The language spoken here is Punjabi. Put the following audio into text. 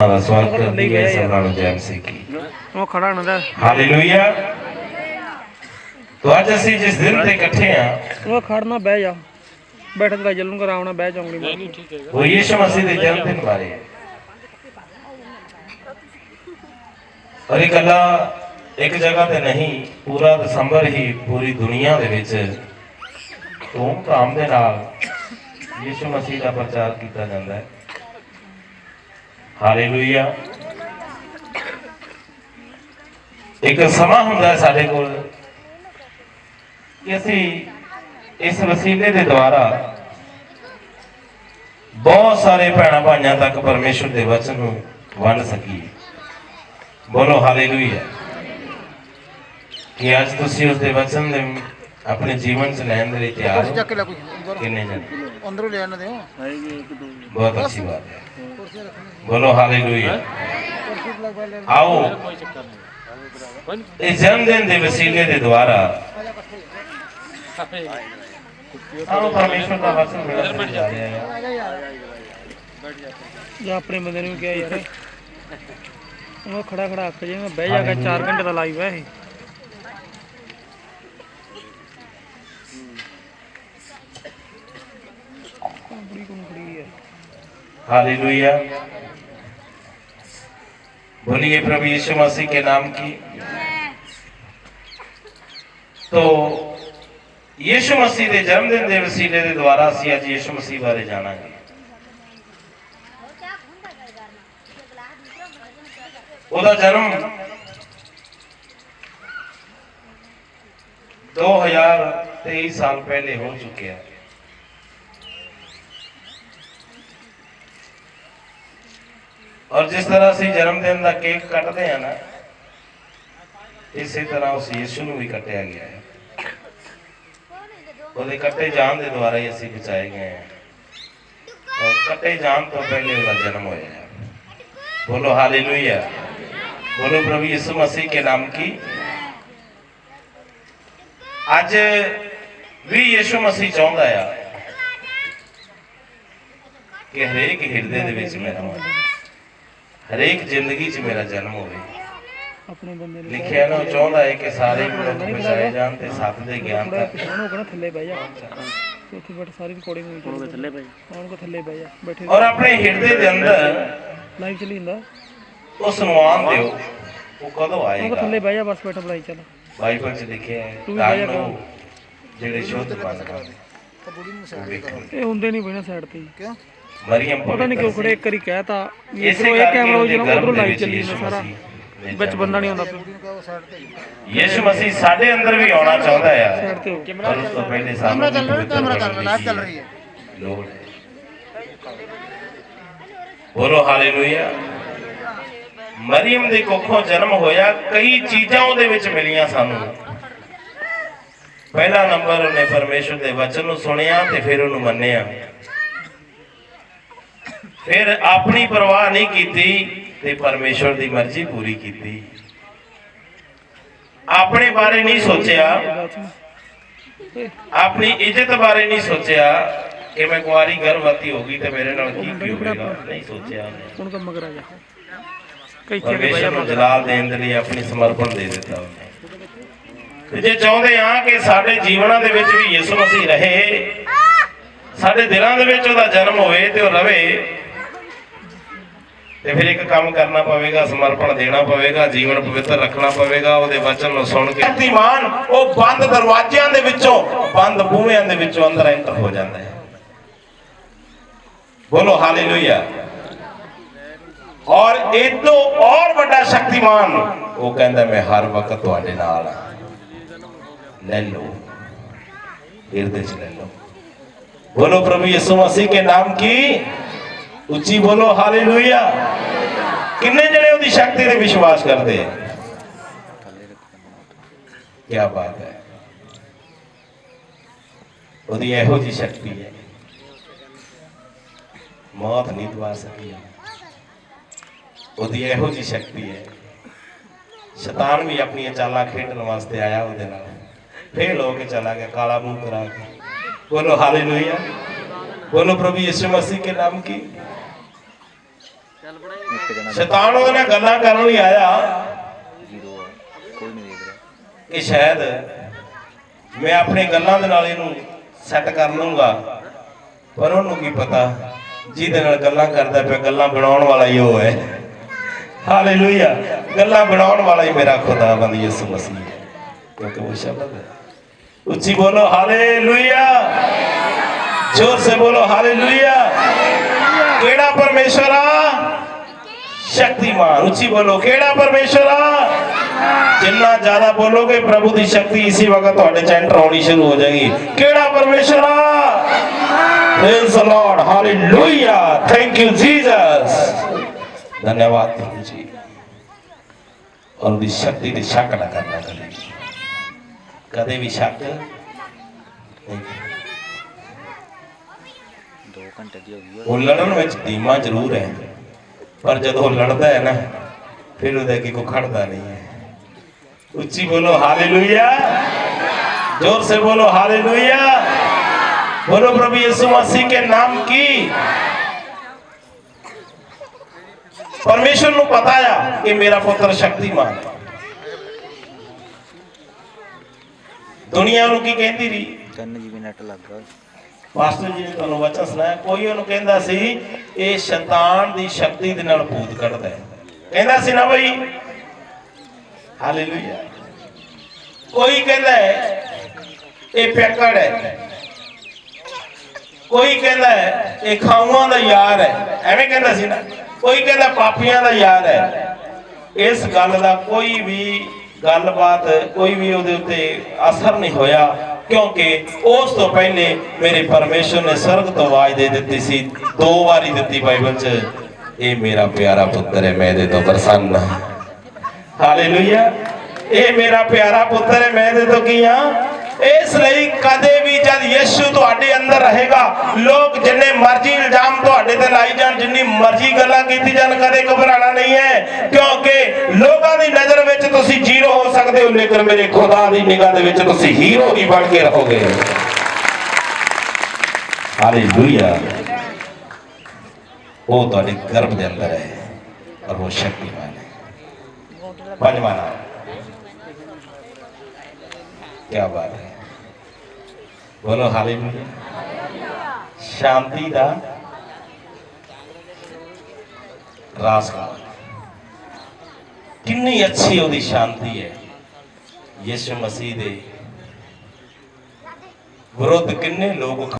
ਦਾ ਸਵਾਗਤ ਕਰਦੀ ਹੈ ਸਭਨਾਂ ਨੂੰ ਜੈ ਮਸੀਹ ਕੀ ਉਹ ਖੜਾ ਨਾ ਦਾ ਹਾਲੇਲੂਇਆ। ਤੋ ਅੱਜ ਅਸੀਂ ਜਿਸ ਦਿਨ ਤੇ ਇਕੱਠੇ ਆ ਉਹ ਖੜਨਾ ਬਹਿ ਜਾ। ਬੈਠ ਤੇ ਚੱਲੂਗਾ ਆਰਾਮ ਨਾਲ ਬਹਿ ਜਾਊਂਗੀ ਮੈਂ। ਉਹ ਯੀਸ਼ੂ ਮਸੀਹ ਦੇ ਜਨਮ ਦਿਨ ਬਾਰੇ। ਹੈ ਔਰ ਇਹ ਗੱਲਾਂ ਇੱਕ ਜਗ੍ਹਾ ਤੇ ਨਹੀਂ ਪੂਰਾ ਦਸੰਬਰ ਹੀ ਪੂਰੀ ਦੁਨੀਆ ਦੇ ਵਿੱਚ ਧੂਮ ਧਾਮ ਦੇ ਨਾਲ ਯੀਸ਼ੂ ਮਸੀਹ ਦਾ ਪ੍ਰਚਾਰ ਕੀਤਾ ਜਾਂਦਾ ਹੈ। ਹਾਲੇਲੂਇਆ। ਇੱਕ ਸਮਾਂ ਹੁੰਦਾ ਸਾਡੇ ਕੋਲ ਕਿ ਅਸੀਂ ਇਸ ਵਸੀਲੇ ਦੇ ਦੁਆਰਾ ਬਹੁਤ ਸਾਰੇ ਭੈਣਾਂ ਭਾਈਆਂ ਤੱਕ ਪਰਮੇਸ਼ਰ ਦੇ ਵਚਨ ਨੂੰ ਵੰਡ ਸਕੀਏ। ਬੋਲੋ ਹਾਲੇਲੂਇਆ। ਕਿ ਅੱਜ ਤੁਸੀਂ ਉਸ ਦੇ ਵਚਨ ਦੇ ਆਪਣੇ ਜੀਵਨ ਚ ਲੈਣ ਦੇ ਲਈ ਤਿਆਰ ਹੋ। ਚੱਕ ਲੈ ਕੋਈ ਅੰਦਰ? ਕਿੰਨੇ ਜਣੇ? ਅੰਦਰੋਂ ਲੈ ਆਣ ਦਿਓ ਬਹੁਤ ਅੱਛੀ ਬਾਤ ਹੈ। ਬੋਲੋ ਹਾਲੇਲੂਇਆ। ਆਓ। ਇਸ ਜਨਮ ਦਿਨ ਦੇ ਵਸੀਲੇ ਦੇ ਦੁਆਰਾ ਸਾਨੂੰ ਪਰਮੇਸ਼ਰ ਦਾ ਵਚਨ ਮਿਲਦਾ ਜਾ। ਰਿਹਾ ਹੈ। ਜਾਂ ਆਪਣੇ ਬੰਦੇ ਨੂੰ ਕਿਹਾ ਯਾਰ। ਉਹ ਖੜਾ ਖੜਾ ਅੱਕ ਜਾਏਗਾ ਬਹਿ ਜਾਗਾ 4 ਘੰਟੇ ਦਾ ਲਾਈਵ ਹੈ ਇਹ। ਕੁੰਕੜੀ ਕੁੰਕੜੀ ਹੈ हालेलुया बोलिए प्रभु यीशु मसीह के नाम की तो ਯੀਸ਼ੂ ਮਸੀਹ ਦੇ ਜਨਮ ਦਿਨ ਦੇ ਵਸੀਲੇ ਦੇ ਦੁਆਰਾ ਅਸੀਂ ਅੱਜ ਯੀਸ਼ੂ ਮਸੀਹ ਬਾਰੇ ਜਾਣਾਂਗੇ ਉਹਦਾ ਜਨਮ 2023 ਸਾਲ ਪਹਿਲੇ ਹੋ ਚੁੱਕਿਆ ਹੈ ਔਰ ਜਿਸ ਤਰ੍ਹਾਂ ਅਸੀਂ ਜਨਮ ਦਿਨ ਦਾ ਕੇਕ ਕੱਟਦੇ ਆ ਨਾ, ਇਸੇ ਤਰ੍ਹਾਂ ਉਸ ਯੀਸ਼ੂ ਨੂੰ ਵੀ ਕੱਟਿਆ ਗਿਆ ਹੈ। ਉਹਦੇ ਕੱਟੇ ਜਾਣ ਦੇ ਦੁਆਰਾ ਹੀ ਅਸੀਂ ਬਚਾਏ ਗਏ ਹਾਂ। ਔਰ ਕੱਟੇ ਜਾਣ ਤੋਂ ਪਹਿਲੇ ਉਹਦਾ ਜਨਮ ਹੋਇਆ ਹੈ। ਬੋਲੋ ਹਾਲੇਲੂਇਆ। ਬੋਲੋ ਪ੍ਰਭੂ ਯਿਸੂ ਮਸੀਹ ਕੇ ਨਾਮ ਕੀ? ਅੱਜ ਵੀ ਯਿਸੂ ਮਸੀਹ ਚਾਹੁੰਦਾ ਆ ਕਿ ਹਰੇਕ ਹਿਰਦੇ ਦੇ ਵਿੱਚ ਮੈਂ ਰਹਾਂ ਹਰੇਕ ਜ਼ਿੰਦਗੀ 'ਚ ਮੇਰਾ ਜਨਮ ਹੋਵੇ। ਆਪਣੇ ਬੰਦੇ ਨੂੰ ਲਿਖਿਆ ਨਾ ਚਾਹੁੰਦਾ ਹੈ ਕਿ ਸਾਰੇ ਮਨੁੱਖ ਬਚਾਏ ਜਾਣ ਤੇ ਸੱਤ ਦੇ ਗਿਆਨ ਤੱਕ ਪਿਛਾਣ ਹੋ ਕੇ ਨਾ ਥੱਲੇ ਬਹਿ ਜਾ। ਉੱਥੇ ਬੈਠ ਸਾਰੀ ਰਿਕਾਰਡਿੰਗ ਹੋਈ ਚੱਲੀ ਥੱਲੇ ਬਹਿ ਜਾ। ਆਉਣ ਕੋ ਥੱਲੇ ਬਹਿ ਜਾ ਬੈਠੇ ਔਰ ਆਪਣੇ ਹਿਰਦੇ ਦੇ ਅੰਦਰ ਲਾਈਵ ਚੱਲੀ ਹੁੰਦਾ ਉਸ ਨੂੰ ਆਉਣ ਦਿਓ। ਉਹ ਕਦੋਂ ਉਹ ਕੋ ਆਏਗਾ? ਥੱਲੇ ਬਹਿ ਜਾ ਬਸ ਬੈਠਾ ਬਲਾਈ ਚੱਲ। ਬਾਈਬਲ 'ਚ ਲਿਖਿਆ ਹੈ ਤੂੰ ਜਿਹੜੇ ਸ਼ੁੱਧ ਸਾਈਡ ਵੇਖਣਗੇ ਇਹ ਹੁੰਦੇ ਨਹੀਂ ਬਹਿਣਾ ਸਾਈਡ ਤੇ। ਕਿਉਂ? ਮਰੀਮ ਪਤਾ ਨਹੀਂ ਕਿਉਂ ਖੜੇ ਇੱਕ ਵਾਰੀ ਕਹਿਤਾ ਇਧਰੋਂ ਇਹ ਕੈਮਰਾ ਜਿਹੜਾ ਗਰਭ ਉਧਰੋਂ ਦੇ ਲਾਈਵ ਚੱਲੀ ਜਾਂਦਾ ਸਾਰਾ। ਵਿੱਚ ਬੰਦਾ ਨਹੀਂ ਆਉਂਦਾ ਯੀਸ਼ੂ ਮਸੀਹ ਸਾਡੇ ਅੰਦਰ ਵੀ ਆਉਣਾ ਚਾਹੁੰਦਾ ਆ ਹੋ। ਪਰ ਉਸ ਤੋਂ ਪਹਿਲੇ ਸਾਨੂੰ ਕੈਮਰਾ ਚੱਲ ਰਿਹਾ ਕੈਮਰਾ ਚੱਲ ਰਿਹਾ ਲਾਈਵ ਚੱਲ ਰਹੀ ਹੈ। ਲੋੜ ਹੈ। ਬੋਲੋ ਹਾਲੇਲੂਇਆ। ਮਰੀਮ ਦੇ ਕੋਖੋਂ ਜਨਮ ਹੋਇਆ ਕਈ ਚੀਜ਼ਾਂ ਉਹਦੇ ਵਿੱਚ ਮਿਲੀਆਂ ਸਾਨੂੰ। ਪਹਿਲਾ ਨੰਬਰ ਉਹਨੇ ਪਰਮੇਸ਼ਰ ਦੇ ਵਚਨ ਨੂੰ ਸੁਣਿਆ ਤੇ ਫਿਰ ਉਹਨੂੰ ਮੰਨਿਆ। ਫਿਰ ਆਪਣੀ ਪਰਵਾਹ ਨਹੀਂ ਕੀਤੀ ਤੇ ਪਰਮੇਸ਼ਰ ਦੀ ਮਰਜ਼ੀ ਪੂਰੀ ਕੀਤੀ। ਆਪਣੇ ਬਾਰੇ ਨਹੀਂ ਸੋਚਿਆ। ਆਪਣੀ ਇੱਜ਼ਤ ਬਾਰੇ ਨਹੀਂ ਸੋਚਿਆ ਕਿ ਮੈਂ ਕੁਆਰੀ ਗਰਭਵਤੀ ਹੋ ਗਈ ਤੇ ਮੇਰੇ ਨਾਲ ਕੀ ਕੀ ਹੋਵੇਗਾ ਨਹੀਂ ਸੋਚਿਆ ਉਹਨੇ। ਹੁਣ ਕੰਮ ਮਗਰ ਆ ਜਾ ਕਈ ਨੂੰ ਜਲਾਲ ਦੇਣ ਦੇ ਲਈ ਆਪਣੀ ਸਮਰਪਣ ਦੇ ਦਿੱਤਾ ਉਹਨੇ। ਤੇ ਜੇ ਚਾਹੁੰਦੇ ਆ ਕਿ ਸਾਡੇ ਜੀਵਨਾਂ ਦੇ ਵਿੱਚ ਵੀ ਯਿਸੂ ਮਸੀਹ ਰਹੇ ਸਾਡੇ ਦਿਲਾਂ ਦੇ ਵਿੱਚ ਉਹਦਾ ਜਨਮ ਹੋਵੇ ਤੇ ਉਹ ਰਵੇ ਤੇ ਫਿਰ ਇੱਕ ਕੰਮ ਕਰਨਾ ਪਵੇਗਾ, ਸਮਰਪਣ ਦੇਣਾ ਪਵੇਗਾ, ਜੀਵਨ ਪਵਿੱਤਰ ਰੱਖਣਾ ਪਵੇਗਾ, ਉਹਦੇ ਵਚਨ ਨੂੰ ਸੁਣ ਕੇ ਦੀਵਾਨ ਉਹ ਬੰਦ ਦਰਵਾਜ਼ਿਆਂ ਦੇ ਵਿੱਚੋਂ, ਬੰਦ ਬੂਹਿਆਂ ਦੇ ਵਿੱਚੋਂ ਅੰਦਰ ਐਂਟਰ ਹੋ ਜਾਂਦਾ ਹੈ। ਬੋਲੋ ਹਾਲੇਲੂਇਆ ਔਰ ਇਹ ਤੋਂ ਔਰ ਵੱਡਾ ਸ਼ਕਤੀਮਾਨ, ਉਹ ਕਹਿੰਦਾ, ਮੈਂ ਹਰ ਵਕਤ ਤੁਹਾਡੇ ਨਾਲ ਆ ਲੈ ਲਓ। ਹਿਰਦੇ ਚ ਲੈ ਲਓ। ਬੋਲੋ ਪ੍ਰਭੂ ਯਿਸੂ ਮਸੀਹ ਕੇ ਨਾਮ ਕੀ? ਉੱਚੀ ਬੋਲੋ ਹਾਲੇਲੂਇਆ ਕਿੰਨੇ ਜਿਹੜੇ ਉਹਦੀ ਸ਼ਕਤੀ ਤੇ ਵਿਸ਼ਵਾਸ ਕਰਦੇ ਆ? ਕੀ ਬਾਤ ਹੈ। ਉਹਦੀ ਇਹੋ ਜੀ ਸ਼ਕਤੀ ਹੈ। ਮੌਤ ਨਹੀਂ ਦਵਾ ਸਕੀ। ਉਹਦੀ ਇਹੋ ਜੀ ਸ਼ਕਤੀ ਹੈ। ਸ਼ੈਤਾਨ ਵੀ ਆਪਣੀਆਂ ਚਾਲਾਂ ਖੇਡਣ ਵਾਸਤੇ ਆਇਆ ਉਹਦੇ ਨਾਲ। ਫੇਲ ਹੋ ਕੇ ਚਲਾ ਗਿਆ, ਕਾਲਾ ਮੂੰਹ ਕਰਾ ਕੇ। ਬੋਲੋ ਹਾਲੇਲੂਇਆ ਬੋਲੋ, ਪ੍ਰਭੂ ਯਿਸੂ ਮਸੀਹ ਕੇ ਨਾਮ ਕੀ? ਸ਼ੈਤਾਨ ਉਹਦੇ ਨਾਲ ਗੱਲਾਂ ਕਰਨ ਲਈ ਆਇਆ। ਕਿ ਸ਼ਾਇਦ ਮੈਂ ਆਪਣੀ ਗੱਲਾਂ ਦੇ ਨਾਲ ਇਹਨੂੰ ਸੈੱਟ ਕਰ ਲੂੰਗਾ ਪਰ ਉਹਨੂੰ ਕੀ ਪਤਾ ਜਿਹਦੇ ਨਾਲ ਗੱਲਾਂ ਕਰਦਾ ਪਿਆ ਗੱਲਾਂ ਬਣਾਉਣ ਵਾਲਾ ਹੀ ਉਹ ਹੈ। ਹਾਲੇਲੂਇਆ ਗੱਲਾਂ ਬਣਾਉਣ ਵਾਲਾ ਹੀ ਮੇਰਾ ਖੁਦਾਵੰਦ ਯਿਸੂ ਮਸੀਹ। ਕਿਉਂਕਿ ਉਹ ਸ਼ਬਦ ਹੈ। ਉੱਚੀ ਬੋਲੋ ਹਾਲੇਲੂਇਆ ਜ਼ੋਰ ਸੇ ਬੋਲੋ ਹਾਲੇਲੂਇਆ ਕਿਹੜਾ ਪਰਮੇਸ਼ਰ ਆ? ਸ਼ਕਤੀਮਾਨ ਉੱਚੀ ਬੋਲੋ ਕਿਹੜਾ ਪਰਮੇਸ਼ਰ ਆ ਜਿੰਨਾ ਜ਼ਿਆਦਾ ਬੋਲੋਗੇ ਪ੍ਰਭੂ ਦੀ ਸ਼ਕਤੀ ਇਸੇ ਵਕਤ ਤੁਹਾਡੇ ਚ ਐਂਟਰ ਹੋਣੀ ਸ਼ੁਰੂ ਹੋ ਜਾਏਗੀ ਕਿਹੜਾ ਪਰਮੇਸ਼ਰ ਆ praise the Lord hallelujah thank you Jesus ਧੰਨਵਾਦ ਪ੍ਰਭੂ ਜੀ ਔਰ ਦੀ ਸ਼ਕਤੀ ਦੀ ਸ਼ੱਕ ਨਾ ਕਰਨਾ ਕਦੇ ਕਦੇ ਵੀ ਸ਼ੱਕ ਨਹੀਂ ਦੋ ਘੰਟੇ ਦੀ ਹੋ ਗਈ ਉਹ ਲੜਨ ਵਿੱਚ ਧੀਮਾ ਜ਼ਰੂਰ ਹੈ पर जब वो लड़ता है ना फिर उदय की को खड़ता नहीं है उच्ची बोलो हाले जोर से बोलो हाले बोलो प्रभु यीशु मसीह के नाम की परमेश्वर ने बताया कि मेरा पुत्र शक्तिमान है દુનિયાનું કી કહેતી રહી કન્નજી વિનાટ લાગ્યો ਮਾਸਟਰ ਜੀ ਨੇ ਤੁਹਾਨੂੰ ਵਚਨ ਸੁਣਾਇਆ, ਕੋਈ ਉਹਨੂੰ ਕਹਿੰਦਾ ਸੀ, ਇਹ ਸ਼ੈਤਾਨ ਦੀ ਸ਼ਕਤੀ ਦੇ ਨਾਲ ਭੂਤ ਕੱਢਦਾ ਹੈ। ਕਹਿੰਦਾ ਸੀ ਨਾ ਬਈ, ਹਾਲੇਲੂਇਆ। ਕੋਈ ਕਹਿੰਦਾ ਹੈ, ਇਹ ਪੈਕੜ ਹੈ। ਕੋਈ ਕਹਿੰਦਾ ਹੈ, ਇਹ ਖਾਊਆਂ ਦਾ ਯਾਰ ਹੈ। ਐਵੇਂ ਕਹਿੰਦਾ ਸੀ ਨਾ। ਕੋਈ ਕਹਿੰਦਾ ਪਾਪੀਆਂ ਦਾ ਯਾਰ ਹੈ। ਇਸ ਗੱਲ ਦਾ ਕੋਈ ਵੀ ਗੱਲਬਾਤ, ਕੋਈ ਵੀ ਉਹਦੇ ਉੱਤੇ ਅਸਰ ਨਹੀਂ ਹੋਇਆ। ਕਿਉਂਕਿ ਉਸ ਤੋਂ ਪਹਿਲੇ ਮੇਰੇ ਪਰਮੇਸ਼ਰ ਨੇ ਸਰਗ ਤੋਂ ਆਵਾਜ਼ ਦੇ ਦਿੱਤੀ ਸੀ, ਦੋ ਵਾਰੀ ਦਿੱਤੀ ਬਾਈਬਲ 'ਚ, ਇਹ ਮੇਰਾ ਪਿਆਰਾ ਪੁੱਤਰ ਹੈ, ਮੈਂ ਇਹਦੇ ਤੋਂ ਪ੍ਰਸੰਨ ਹਾਂ। ਹਾਲੇਲੂਇਆ ਇਹ ਮੇਰਾ ਪਿਆਰਾ ਪੁੱਤਰ ਹੈ, ਮੈਂ ਇਹਦੇ ਤੋਂ ਕੀ ਹਾਂ? ਇਸ ਲਈ ਕਦੇ ਰਹੇਗਾ। ਲੋਕ ਜਿੰਨੇ ਮਰਜ਼ੀ ਇਲਜ਼ਾਮ ਤੁਹਾਡੇ ਤੇ ਲਾਈ ਜਾਣ, ਜਿੰਨੀ ਮਰਜ਼ੀ ਗੱਲਾਂ ਕੀਤੀ ਜਾਣ, ਕਦੇ ਘਬਰਾਣਾ ਨਹੀਂ ਹੈ। ਕਿਉਂਕਿ ਲੋਕਾਂ ਦੀ ਨਜ਼ਰ ਵਿੱਚ ਤੁਸੀਂ ਜ਼ੀਰੋ ਹੋ ਸਕਦੇ ਹੋ, ਲੇਕਿਨ ਮੇਰੇ ਖੁਦਾ ਦੀ ਨਿਗਾਹ ਦੇ ਵਿੱਚ ਤੁਸੀਂ ਹੀਰੋ ਹੀ ਬਣ ਕੇ ਰਹੋਗੇ। ਹਾਲੇਲੂਇਆ। ਉਹ ਤੁਹਾਡੇ ਗਰਭ ਦੇ ਅੰਦਰ ਹੈ, ਪਰ ਉਹ ਸ਼ਕਤੀਮਾਨ ਹੈ। ਪੰਜਵਾਂ ਨਾਮ। ਕੀ ਬਾਤ ਹੈ। ਬੋਲੋ ਹਾਲੇਲੂਇਆ। ਸ਼ਾਂਤੀ ਦਾ ਰਾਸ ਕਿੰਨੀ ਅੱਛੀ ਉਹਦੀ ਸ਼ਾਂਤੀ ਹੈ। ਯਿਸੂ ਮਸੀਹ ਦੇ ਵਿਰੁੱਧ ਕਿੰਨੇ ਲੋਕ